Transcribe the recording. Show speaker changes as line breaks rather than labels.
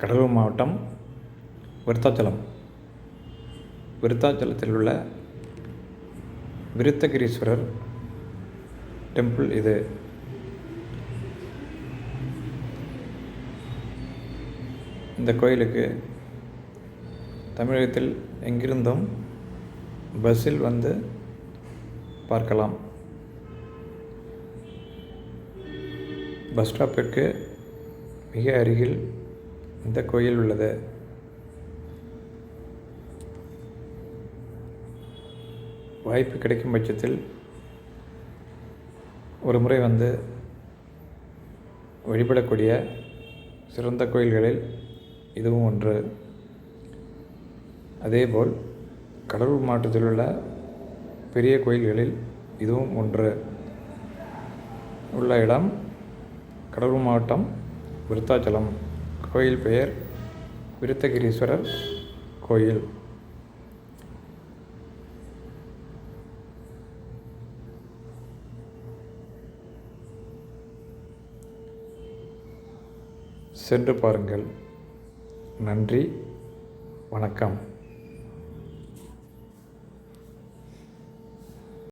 கடலூர் மாவட்டம் விருத்தாச்சலம். விருத்தாச்சலத்தில் உள்ள விருத்தகிரீஸ்வரர் டெம்பிள் இது. இந்த கோயிலுக்கு தமிழகத்தில் எங்கிருந்தும் பஸ்ஸில் வந்து பார்க்கலாம். பஸ் ஸ்டாப்பிற்கு மிக அருகில் இந்த கோயில் உள்ளது. வாய்ப்பு கிடைக்கும் பட்சத்தில் ஒரு முறை வந்து வழிபடக்கூடிய சிறந்த கோயில்களில் இதுவும் ஒன்று. அதேபோல் கடலூர் மாவட்டத்தில் உள்ள பெரிய கோயில்களில் இதுவும் ஒன்று. உள்ள இடம் கடலூர் மாவட்டம் விருத்தாச்சலம். கோயில் பெயர் விருத்தகிரீஸ்வரர் கோயில். சென்று பாருங்கள். நன்றி. வணக்கம்.